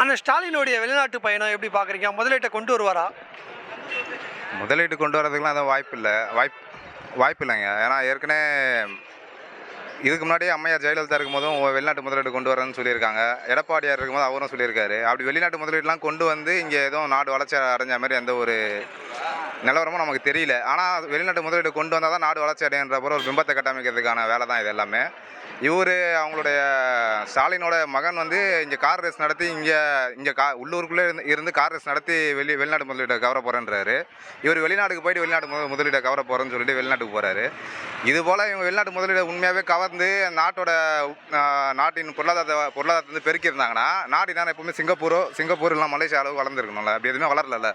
ஆனால் ஸ்டாலினுடைய வெளிநாட்டு பயணம் எப்படி பார்க்குறீங்க? முதலீட்டை கொண்டு வருவாரா? முதலீட்டு கொண்டு வரதுக்குலாம் எதுவும் வாய்ப்பு இல்லை. வாய்ப்பு வாய்ப்பு இல்லைங்க. ஏன்னா ஏற்கனவே இதுக்கு முன்னாடியே அம்மையார் ஜெயலலிதா இருக்கும்போதும் வெளிநாட்டு முதலீடு கொண்டு வரேன்னு சொல்லியிருக்காங்க. எடப்பாடியார் இருக்கும்போது அவரும் சொல்லியிருக்காரு. அப்படி வெளிநாட்டு முதலீடுலாம் கொண்டு வந்து இங்கே எதுவும் நாடு வளர்ச்சி அடைஞ்ச மாதிரி எந்த ஒரு நிலவரமும் நமக்கு தெரியல. ஆனால் வெளிநாட்டு முதலீடு கொண்டு வந்தால் தான் நாடு வளர்ச்சி அடையன்ற போகிற ஒரு பிம்பத்தை கட்டமைக்கிறதுக்கான வேலை தான் இது எல்லாமே. இவர் அவங்களுடைய ஸ்டாலினோட மகன் வந்து இங்கே கார் ரேஸ் நடத்தி இங்கே இங்கே கா உள்ளூருக்குள்ளே இருந்து இருந்து கார் ரேஸ் நடத்தி வெளி வெளிநாட்டு முதலீட்டை கவர போகிறேன்றாரு இவர் வெளிநாட்டுக்கு போயிட்டு வெளிநாட்டு முத முதலீட்டை கவர போகிறேன்னு சொல்லிட்டு வெளிநாட்டுக்கு போகிறாரு இது போல் இவங்க வெளிநாட்டு முதலீடை உண்மையாகவே கவர்ந்து நாட்டோட நாட்டின் பொருளாதாரத்தை பொருளாதாரத்தை வந்து பெருக்கியிருந்தாங்கன்னா நாடு என்னென்ன எப்பவுமே சிங்கப்பூரோ சிங்கப்பூர் இல்லை மலேசியா அளவு வளர்ந்துருக்கணும்ல. அப்படி எதுவுமே வளரல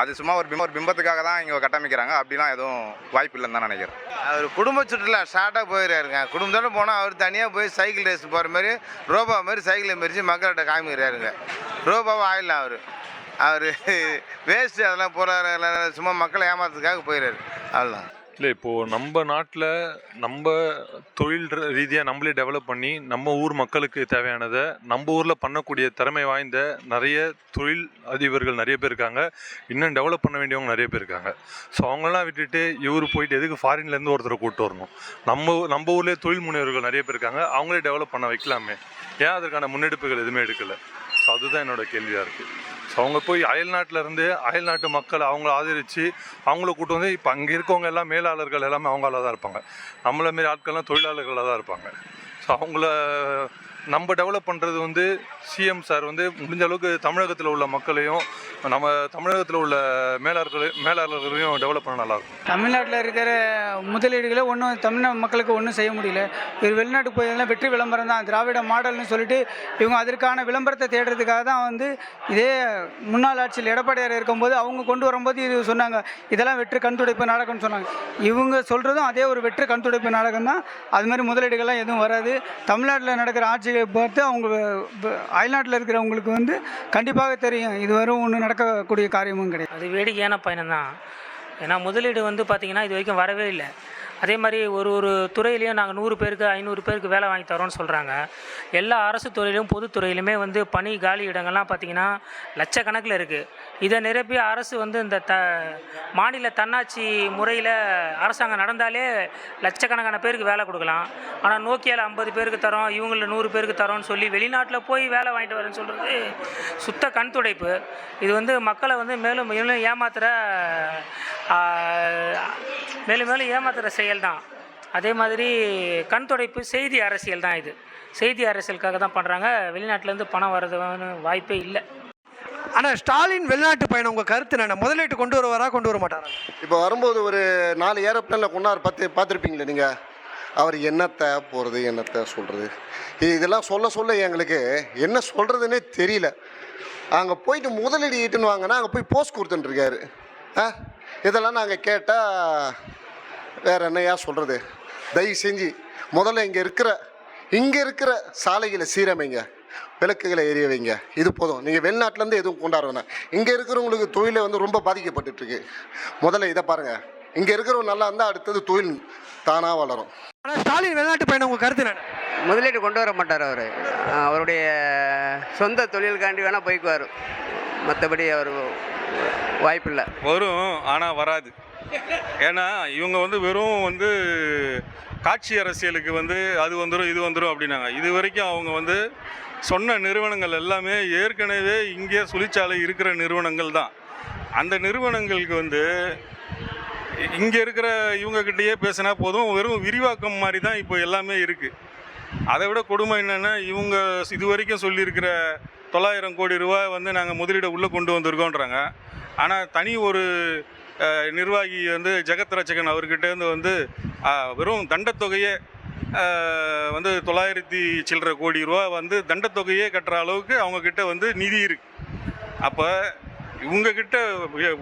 அது சும்மா ஒரு பிம்ப ஒரு பிம்பத்துக்காக தான் இங்கே கட்டமைக்கிறாங்க. அப்படிலாம் எதுவும் வாய்ப்பு இல்லைன்னு தான் நினைக்கிறேன். அவர் குடும்ப சுற்றுலா ஷார்ட்டாக போயிடுறாருங்க குடும்பத்தோட போனால் அவர் தனியாக போய் சைக்கிள் ரேஸ் போகிற மாதிரி ரோபா மாதிரி சைக்கிளை மெரிச்சு மக்கள்கிட்ட காமிக்கிறாருங்க. ரோபாவும் ஆயிடலாம் அவர். அவர் வேஸ்ட்டு அதெல்லாம் போகிறாரு சும்மா மக்களை ஏமாத்துறதுக்காக போயிடுறாரு அவ்வளோதான் இல்லை இப்போது நம்ம நாட்டில் நம்ம தொழில் ரீதியாக நம்மளே டெவலப் பண்ணி நம்ம ஊர் மக்களுக்கு தேவையானதை நம்ம ஊரில் பண்ணக்கூடிய திறமை வாய்ந்த நிறைய தொழில் அதிபர்கள் நிறைய பேர் இருக்காங்க. இன்னும் டெவலப் பண்ண வேண்டியவங்க நிறைய பேர் இருக்காங்க. ஸோ அவங்களாம் விட்டுட்டு இவர் போயிட்டு எதுக்கு ஃபாரின்லேருந்து ஒருத்தரை கூப்பிட்டு வரணும்? நம்ம நம்ம ஊர்லேயே தொழில் முனைவர்கள் நிறைய பேர் இருக்காங்க. அவங்களே டெவலப் பண்ண வைக்கலாமே. ஏன் அதற்கான முன்னெடுப்புகள் எதுவுமே எடுக்கலை? ஸோ அதுதான் என்னோட கேள்வியாக இருக்குது ஸோ அவங்க போய் அயல்நாட்டில் இருந்து அயல்நாட்டு மக்கள் அவங்கள ஆதரித்து அவங்கள கூட்டு வந்து இப்போ அங்கே இருக்கவங்க எல்லாம் மேலாளர்கள் எல்லாமே அவங்களால தான் இருப்பாங்க. நம்மள மாரி ஆட்கள்லாம் தொழிலாளர்களாக தான் இருப்பாங்க. ஸோ அவங்கள நம்ம டெவலப் பண்ணுறது வந்து சிஎம் சார் வந்து முடிஞ்ச அளவுக்கு தமிழகத்தில் உள்ள மக்களையும் நம்ம தமிழகத்தில் உள்ள மேலாளர்கள் மேலாளர்களையும் டெவலப் பண்ண நல்லாயிருக்கும். தமிழ்நாட்டில் இருக்கிற முதலீடுகளை ஒன்றும் தமிழ்நாடு மக்களுக்கு ஒன்றும் செய்ய முடியல. இது வெளிநாட்டுக்கு போயதெல்லாம் வெற்றி விளம்பரம் தான் திராவிட மாடல்னு சொல்லிட்டு இவங்க அதற்கான விளம்பரத்தை தேடுறதுக்காக தான் வந்து இதே முன்னாள் ஆட்சியில் எடப்பாடியார் இருக்கும்போது அவங்க கொண்டு வரும்போது இது சொன்னாங்க இதெல்லாம் வெற்றி கண் துடைப்பு நாடகம்னு சொன்னாங்க. இவங்க சொல்கிறதும் அதே ஒரு வெற்று கண் துடைப்பு நாடகம் தான். அது மாதிரி முதலீடுகள்லாம் எதுவும் வராது. தமிழ்நாட்டில் நடக்கிற ஆட்சியை பார்த்து அவங்க அயல்நாட்டில் இருக்கிறவங்களுக்கு வந்து கண்டிப்பாக தெரியும் இது வரும் ஒன்று நடக்கக்கூடிய காரியமும் கிடையாது. அது வேடிக்கையான பயணம் தான் ஏன்னா முதலீடு வந்து பார்த்திங்கன்னா இது வரைக்கும் வரவே இல்லை. அதே மாதிரி ஒரு ஒரு துறையிலையும் நாங்கள் நூறு பேருக்கு ஐநூறு பேருக்கு வேலை வாங்கி தரோம்னு சொல்கிறாங்க எல்லா அரசு துறையிலும் பொதுத்துறையிலுமே வந்து பணி காலி இடங்கள்லாம் பார்த்திங்கன்னா லட்சக்கணக்கில் இருக்குது இதை நிரப்பி அரசு வந்து இந்த த மாநில தன்னாட்சி முறையில் அரசாங்கம் நடந்தாலே லட்சக்கணக்கான பேருக்கு வேலை கொடுக்கலாம். ஆனால் நோக்கியால் ஐம்பது பேருக்கு தரோம் இவங்கள நூறு பேருக்கு தரோம்னு சொல்லி வெளிநாட்டில் போய் வேலை வாங்கிட்டு வரேன்னு சொல்கிறது சுத்த கண் துடைப்பு இது வந்து மக்களை வந்து மேலும் மேலும் ஏமாத்துகிற மேலும் மேலும் ஏமாத்துகிற செயல் தான் அதே மாதிரி கண் துடைப்பு செய்தி அரசியல் தான் இது. செய்தி அரசியலுக்காக தான் பண்ணுறாங்க வெளிநாட்டிலேருந்து பணம் வர்றது வாய்ப்பே இல்லை. ஆனால் ஸ்டாலின் வெளிநாட்டு பயணம் உங்கள் கருத்து என்ன? முதலீட்டு கொண்டு வருவாரா கொண்டு வர மாட்டாரா? இப்போ வரும்போது ஒரு நாலு ஏரோப்ளேனில் கொண்டார் பார்த்து பார்த்துருப்பீங்களே நீங்கள் அவர் என்னத்தை போகிறது என்னத்தை சொல்கிறது இதெல்லாம் சொல்ல சொல்ல எங்களுக்கு என்ன சொல்கிறதுனே தெரியல. அங்கே போயிட்டு முதலீடு ஈட்டுன்னு வாங்கினா அங்கே போய் போஸ்ட் கொடுத்துட்டுருக்காரு ஆ? இதெல்லாம் நாங்கள் கேட்டால் வேறு என்னையா சொல்கிறது தயவு செஞ்சு முதல்ல இங்கே இருக்கிற இங்கே இருக்கிற சாலைகளை சீரமைங்க. விளக்குகளை எரிய வைங்க. இது போதும். நீங்கள் வெளிநாட்டிலேருந்து எதுவும் கொண்டாட வேணாம். இங்கே இருக்கிறவங்களுக்கு தொழிலை வந்து ரொம்ப பாதிக்கப்பட்டுட்ருக்கு முதல்ல இதை பாருங்கள் இங்கே இருக்கிறவங்க நல்லா இருந்தால் அடுத்தது தொழில் தானாக வளரும். ஆனால் ஸ்டாலின் வெளிநாட்டு பயணம் உங்கள் கருத்து என்ன? முதலீடு கொண்டு வர மாட்டார் அவர். அவருடைய சொந்த தொழிலுக்காண்டி வேணால் போய்க்குவார். மற்றபடி அவர் வாய்ப்பில்லை. வரும் ஆனால் வராது. ஏன்னா இவங்க வந்து வெறும் வந்து காட்சி அரசியலுக்கு வந்து அது வந்துடும் இது வந்துடும் அப்படின்னாங்க. இது வரைக்கும் அவங்க வந்து சொன்ன நிறுவனங்கள் எல்லாமே ஏற்கனவே இங்கே சுழிச்சாலை இருக்கிற நிறுவனங்கள் தான். அந்த நிறுவனங்களுக்கு வந்து இங்கே இருக்கிற இவங்கக்கிட்டேயே பேசினா போதும் வெறும் விரிவாக்கம் மாதிரி தான் இப்போ எல்லாமே இருக்குது அதை விட கொடுமை என்னென்னா இவங்க இது வரைக்கும் சொல்லியிருக்கிற தொள்ளாயிரம் கோடி ரூபாய் வந்து நாங்கள் முதலீடை உள்ளே கொண்டு வந்திருக்கோன்றாங்க ஆனால் தனி ஒரு நிர்வாகி வந்து ஜெகத் ரச்சகன் அவர்கிட்டேருந்து வந்து வெறும் தண்டத்தொகையே வந்து தொள்ளாயிரத்தி சில்லற கோடி ரூபா வந்து தண்டத்தொகையே கட்டுற அளவுக்கு அவங்கக்கிட்ட வந்து நிதி இருக்கு. அப்போ இவங்கக்கிட்ட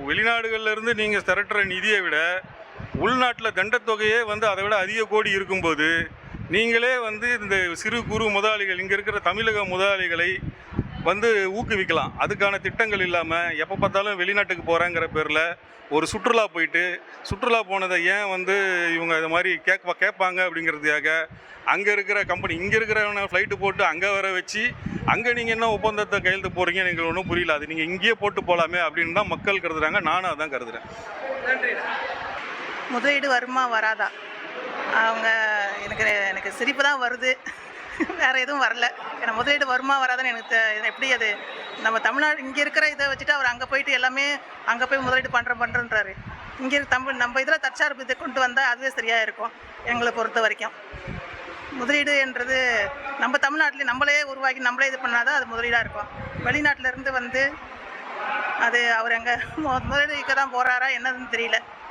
வெளிநாடுகள்லேருந்து நீங்கள் திரட்டுற நிதியை விட உள்நாட்டில் தண்டத்தொகையே வந்து அதை விட அதிக கோடி இருக்கும்போது நீங்களே வந்து இந்த சிறு குறு முதலாளிகள் இங்கே இருக்கிற தமிழக முதலாளிகளை வந்து ஊக்குவிக்கலாம். அதுக்கான திட்டங்கள் இல்லாமல் எப்போ பார்த்தாலும் வெளிநாட்டுக்கு போகிறேங்கிற பேரில் ஒரு சுற்றுலா போயிட்டு சுற்றுலா போனதை ஏன் வந்து இவங்க இது மாதிரி கேட்ப கேட்பாங்க அப்படிங்கிறதுக்காக அங்கே இருக்கிற கம்பெனி இங்கே இருக்கிறவன ஃப்ளைட்டு போட்டு அங்கே வர வச்சு அங்கே நீங்கள் என்ன ஒப்பந்தத்தை கையெழுத்து போகிறீங்க எனக்கு ஒன்றும் புரியல. அது நீங்கள் இங்கேயே போட்டு போகலாமே அப்படின்னு தான் மக்கள் கருதுறாங்க. நானும் அதான் கருதுறேன். முதலீடு வருமா வராதா? அவங்க எனக்கு எனக்கு சிரிப்பு தான் வருது. வேற எதுவும் வரல. ஏன்னா முதலீடு வருமா வராதுன்னு எனக்கு தெ- எப்படி அது? நம்ம தமிழ்நாடு இங்கே இருக்கிற இதை வச்சுட்டு அவர் அங்கே போயிட்டு எல்லாமே அங்கே போய் முதலீடு பண்ணுற பண்ணுறன்றாரு இங்கே தமிழ் நம்ம இதில் தற்சார்பு இதை கொண்டு வந்தால் அதுவே சரியாக இருக்கும் எங்களை பொறுத்த வரைக்கும். முதலீடு என்றது நம்ம தமிழ்நாட்டிலே நம்மளே உருவாக்கி நம்மளே இது பண்ணாதான் அது முதலீடாக இருக்கும். வெளிநாட்டிலேருந்து வந்து அது அவர் எங்கே முதலீடு தான் போகிறாரா என்னதுன்னு தெரியல.